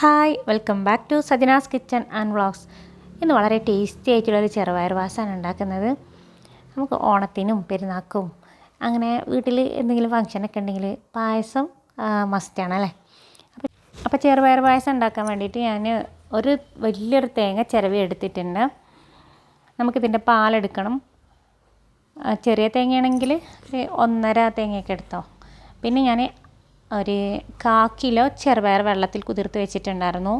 Hi welcome back to Sajana's kitchen and vlogs. ഇന്ന് വളരെ tasty ആയിട്ടുള്ളൊരു ചെറുപയർ വാസാണ് ഉണ്ടാക്കുന്നത്. നമുക്ക് ഓണത്തിനും പെരുന്നാക്കും അങ്ങനെ വീട്ടിൽ എന്തെങ്കിലും ഫങ്ഷനൊക്കെ ഉണ്ടെങ്കിൽ പായസം മസ്റ്റാണ് അല്ലേ? അപ്പോൾ അപ്പോൾ ചെറുപയർ പായസം ഉണ്ടാക്കാൻ വേണ്ടിയിട്ട് ഞാൻ ഒരു വലിയൊരു തേങ്ങ ചിരവി എടുത്തിട്ടുണ്ട്. നമുക്കിതിന്റെ പാലെടുക്കണം ചെറിയ തേങ്ങയാണെങ്കിൽ ഒന്നര തേങ്ങയൊക്കെ എടുത്തോ. പിന്നെ ഞാൻ ഒരു കാ കിലോ ചെറുപയർ വെള്ളത്തിൽ കുതിർത്ത് വെച്ചിട്ടുണ്ടായിരുന്നു.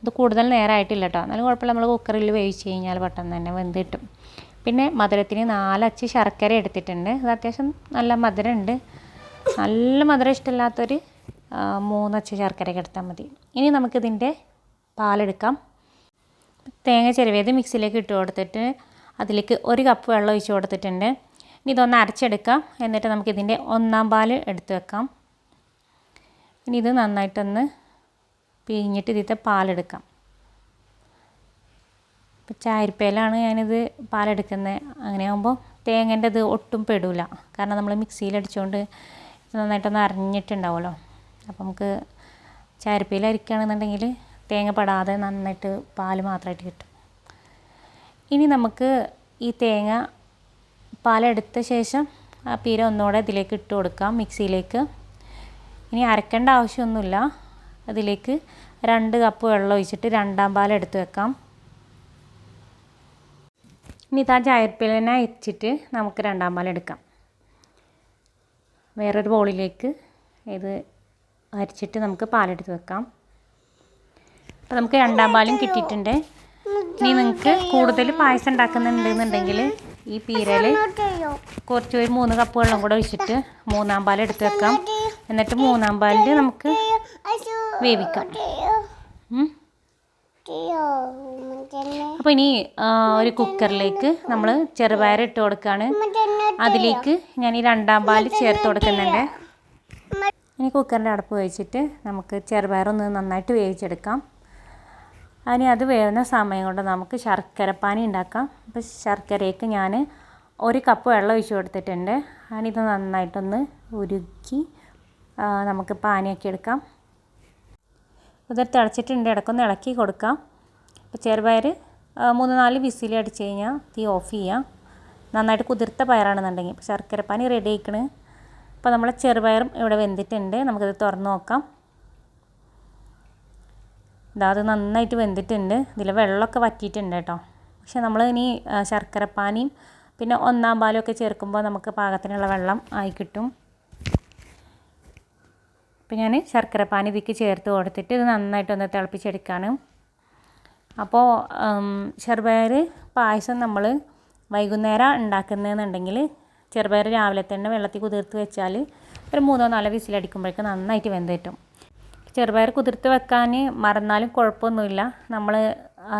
ഇത് കൂടുതൽ നേരമായിട്ടില്ല കേട്ടോ എന്നാലും കുഴപ്പമില്ല. നമ്മൾ കുക്കറിൽ വേവിച്ച് കഴിഞ്ഞാൽ പെട്ടെന്ന് തന്നെ വെന്ത് കിട്ടും. പിന്നെ മധുരത്തിന് നാലച്ച് ശർക്കര എടുത്തിട്ടുണ്ട്. അത് അത്യാവശ്യം നല്ല മധുരമുണ്ട്. നല്ല മധുരം ഇഷ്ടമില്ലാത്തൊരു മൂന്നച്ച് ശർക്കരയൊക്കെ എടുത്താൽ മതി. ഇനി നമുക്കിതിന്റെ പാലെടുക്കാം. തേങ്ങ ചെരുവേത് മിക്സിയിലേക്ക് ഇട്ട് കൊടുത്തിട്ട് അതിലേക്ക് ഒരു കപ്പ് വെള്ളം ഒഴിച്ച് കൊടുത്തിട്ടുണ്ട്. ഇനി ഇതൊന്ന് അരച്ചെടുക്കാം. എന്നിട്ട് നമുക്കിതിന്റെ ഒന്നാം പാൽ എടുത്ത് വെക്കാം. ഇനി ഇത് നന്നായിട്ടൊന്ന് പിഴിഞ്ഞിട്ട് ഇതിന്റെ പാലെടുക്കാം. ഇപ്പോൾ ചായരിപ്പയിലാണ് ഞാനിത് പാലെടുക്കുന്നത് അങ്ങനെയാകുമ്പോൾ തേങ്ങേന്റെ ഇത് ഒട്ടും പെടില്ല കാരണം നമ്മൾ മിക്സിയിലടിച്ചുകൊണ്ട് നന്നായിട്ടൊന്ന് അറിഞ്ഞിട്ടുണ്ടാവുമല്ലോ അപ്പോൾ നമുക്ക് ചായരിപ്പയിൽ അരിക്കുകയാണെന്നുണ്ടെങ്കിൽ തേങ്ങ പെടാതെ നന്നായിട്ട് പാൽ മാത്രമായിട്ട് കിട്ടും. ഇനി നമുക്ക് ഈ തേങ്ങ പാലെടുത്ത ശേഷം ആ പീര ഒന്നുകൂടെ ഇതിലേക്ക് ഇട്ട് കൊടുക്കാം മിക്സിയിലേക്ക്. ഇനി അരക്കേണ്ട ആവശ്യമൊന്നുമില്ല. അതിലേക്ക് രണ്ട് കപ്പ് വെള്ളം ഒഴിച്ചിട്ട് രണ്ടാം പാൽ എടുത്തു വെക്കാം. ഇനി ഇതാ ചായപ്പിൽ തന്നെ അയച്ചിട്ട് നമുക്ക് രണ്ടാം പാൽ എടുക്കാം. വേറൊരു ബോളിലേക്ക് ഇത് അരിച്ചിട്ട് നമുക്ക് പാലെടുത്ത് വെക്കാം. അപ്പോൾ നമുക്ക് രണ്ടാം പാലും കിട്ടിയിട്ടുണ്ട്. ഇനി നിങ്ങൾക്ക് കൂടുതൽ പായസം ഉണ്ടാക്കുന്നുണ്ടെന്നുണ്ടെങ്കിൽ ഈ പീരയിൽ കുറച്ച് ഒരു മൂന്ന് കപ്പ് വെള്ളം കൂടെ ഒഴിച്ചിട്ട് മൂന്നാം പാൽ എടുത്ത് വെക്കാം. എന്നിട്ട് മൂന്നാം പാലിൽ നമുക്ക് വേവിക്കാം. അപ്പൊ അപ്പോൾ ഇനി ഒരു കുക്കറിലേക്ക് നമ്മൾ ചെറുപയർ ഇട്ട് കൊടുക്കുകയാണ് അതിലേക്ക് ഞാൻ ഈ രണ്ടാം പാൽ ചേർത്ത് കൊടുക്കുന്നുണ്ട്. ഇനി കുക്കറിന്റെ അടപ്പ് വെച്ചിട്ട് നമുക്ക് ചെറുപയർ ഒന്ന് നന്നായിട്ട് വേവിച്ചെടുക്കാം. അതിന് അത് വേവുന്ന സമയം കൊണ്ട് നമുക്ക് ശർക്കരപ്പാനി ഉണ്ടാക്കാം. അപ്പോൾ ശർക്കരയ്ക്ക് ഞാൻ ഒരു കപ്പ് വെള്ളം ഒഴിച്ച് കൊടുത്തിട്ടുണ്ട്. അതിനിത് നന്നായിട്ടൊന്ന് ഉരുക്കി നമുക്ക് പാനിയാക്കി എടുക്കാം. ഇത് തിളച്ചിട്ടുണ്ട്. ഇടയ്ക്കൊന്ന് ഇളക്കി കൊടുക്കാം. അപ്പോൾ ചെറുപയർ മൂന്ന് നാല് വിസിൽ അടിച്ച് കഴിഞ്ഞാൽ തീ ഓഫ് ചെയ്യാം. നന്നായിട്ട് കുതിർത്ത പയറാണെന്നുണ്ടെങ്കിൽ. ഇപ്പോൾ ശർക്കരപ്പാനി റെഡി ആയിക്കണ്. അപ്പോൾ നമ്മളെ ചെറുപയറും ഇവിടെ വെന്തിട്ടുണ്ട്. നമുക്കത് തുറന്ന് നോക്കാം. ഇതാ അത് നന്നായിട്ട് വെന്തിട്ടുണ്ട്. ഇതിൽ വെള്ളമൊക്കെ വറ്റിയിട്ടുണ്ട് കേട്ടോ. പക്ഷെ നമ്മൾ ഇനി ശർക്കരപ്പാനിയും പിന്നെ ഒന്നാം പാലും ഒക്കെ ചേർക്കുമ്പോൾ നമുക്ക് പാകത്തിനുള്ള വെള്ളം ആയി കിട്ടും. അപ്പോൾ ഞാൻ ശർക്കരപ്പാനി ഇതിക്ക് ചേർത്ത് കൊടുത്തിട്ട് ഇത് നന്നായിട്ടൊന്ന് തിളപ്പിച്ചെടുക്കാണ്. അപ്പോൾ ചെറുപയർ പായസം നമ്മൾ വൈകുന്നേരം ഉണ്ടാക്കുന്നതെന്നുണ്ടെങ്കിൽ ചെറുപയർ രാവിലെ തന്നെ വെള്ളത്തിൽ കുതിർത്ത് വെച്ചാൽ ഒരു മൂന്നോ നാലോ വിസിലടിക്കുമ്പോഴേക്ക് നന്നായിട്ട് വെന്ത് കിട്ടും. ചെറുപയർ കുതിർത്ത് വെക്കാൻ മറന്നാലും കുഴപ്പമൊന്നുമില്ല. നമ്മൾ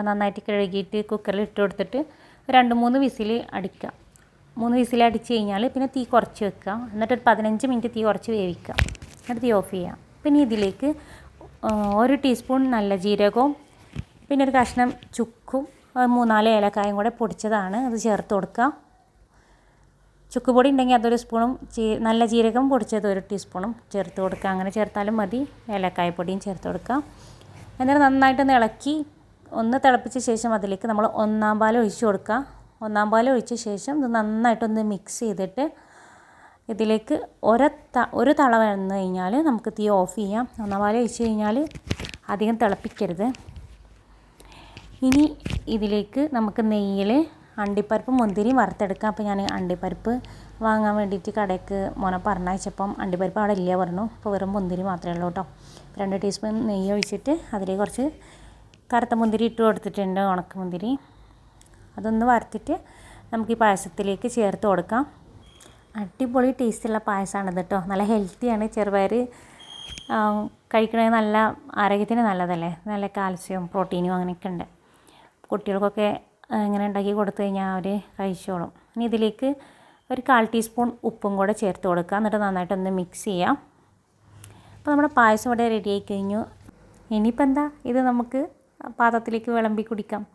നന്നായിട്ട് കഴുകിയിട്ട് കുക്കറിൽ ഇട്ട് കൊടുത്തിട്ട് രണ്ട് മൂന്ന് വിസിൽ അടിക്കുക. മൂന്ന് വിസിൽ അടിച്ച് കഴിഞ്ഞാൽ പിന്നെ തീ കുറച്ച് വെക്കുക. എന്നിട്ട് ഒരു പതിനഞ്ച് മിനിറ്റ് തീ കുറച്ച് വേവിക്കുക. എന്നിട്ട് തീ ഓഫ് ചെയ്യാം പിന്നെ ഇതിലേക്ക് ഒരു ടീസ്പൂൺ നല്ല ജീരകവും പിന്നെ ഒരു കഷ്ണം ചുക്കും മൂന്നാൽ ഏലക്കായും കൂടെ പൊടിച്ചതാണ്. അത് ചേർത്ത് കൊടുക്കുക. ചുക്ക് പൊടി ഉണ്ടെങ്കിൽ അതൊരു സ്പൂണും നല്ല ജീരകം പൊടിച്ചത് ഒരു ടീസ്പൂണും ചേർത്ത് കൊടുക്കുക. അങ്ങനെ ചേർത്താലും മതി. ഏലക്കായ പൊടിയും ചേർത്ത് കൊടുക്കുക എന്നിട്ട് നന്നായിട്ടൊന്ന് ഇളക്കി ഒന്ന് തിളപ്പിച്ച ശേഷം അതിലേക്ക് നമ്മൾ ഒന്നാം പാൽ ഒഴിച്ച് കൊടുക്കുക. ഒന്നാം പാൽ ഒഴിച്ച ശേഷം ഇത് നന്നായിട്ടൊന്ന് മിക്സ് ചെയ്തിട്ട് ഇതിലേക്ക് ഒരു ത ഒരു തള വന്നു കഴിഞ്ഞാൽ നമുക്ക് തീ ഓഫ് ചെയ്യാം. ഒന്നാം പാൽ ഒഴിച്ച് കഴിഞ്ഞാൽ അധികം തിളപ്പിക്കരുത്. ഇനി ഇതിലേക്ക് നമുക്ക് നെയ്യിൽ അണ്ടിപ്പരിപ്പ് മുന്തിരി വറുത്തെടുക്കാം. അപ്പോൾ ഞാൻ അണ്ടിപ്പരിപ്പ് വാങ്ങാൻ വേണ്ടിയിട്ട് കടയ്ക്ക് മോനെ പറഞ്ഞയച്ചപ്പം അണ്ടിപ്പരിപ്പ് അവിടെ ഇല്ല പറഞ്ഞു. അപ്പോൾ വെറും മുന്തിരി മാത്രമേ ഉള്ളൂ കേട്ടോ രണ്ട് ടീസ്പൂൺ നെയ്യ് ഒഴിച്ചിട്ട് അതിൽ കുറച്ച് കറുത്ത മുന്തിരി ഇട്ട് കൊടുത്തിട്ടുണ്ട് ഉണക്ക മുന്തിരി. അതൊന്ന് വറുത്തിട്ട് നമുക്ക് ഈ പായസത്തിലേക്ക് ചേർത്ത് കൊടുക്കാം. അടിപൊളി ടേസ്റ്റുള്ള പായസമാണിത് കേട്ടോ നല്ല ഹെൽത്തിയാണ് ചെറുപയർ കഴിക്കണത് നല്ല ആരോഗ്യത്തിന് നല്ലതല്ലേ? നല്ല കാൽസ്യവും പ്രോട്ടീനും അങ്ങനെയൊക്കെ ഉണ്ട്. കുട്ടികൾക്കൊക്കെ ഇങ്ങനെ ഉണ്ടാക്കി കൊടുത്തു കഴിഞ്ഞാൽ അവർ കഴിച്ചോളും. ഇനി ഇതിലേക്ക് ഒരു കാൽ ടീസ്പൂൺ ഉപ്പും കൂടെ ചേർത്ത് കൊടുക്കുക. എന്നിട്ട് നന്നായിട്ടൊന്ന് മിക്സ് ചെയ്യാം. അപ്പോൾ നമ്മുടെ പായസം ഇവിടെ റെഡി ആയി കഴിഞ്ഞു. ഇനിയിപ്പോൾ എന്താ? ഇത് നമുക്ക് പാത്രത്തിലേക്ക് വിളമ്പി കുടിക്കാം.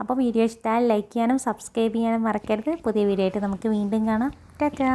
അപ്പോൾ വീഡിയോ ഇഷ്ടമായാൽ ലൈക്ക് ചെയ്യാനും സബ്സ്ക്രൈബ് ചെയ്യാനും മറക്കരുത്. പുതിയ വീഡിയോ ആയിട്ട് നമുക്ക് വീണ്ടും കാണാം. ടാറ്റാ.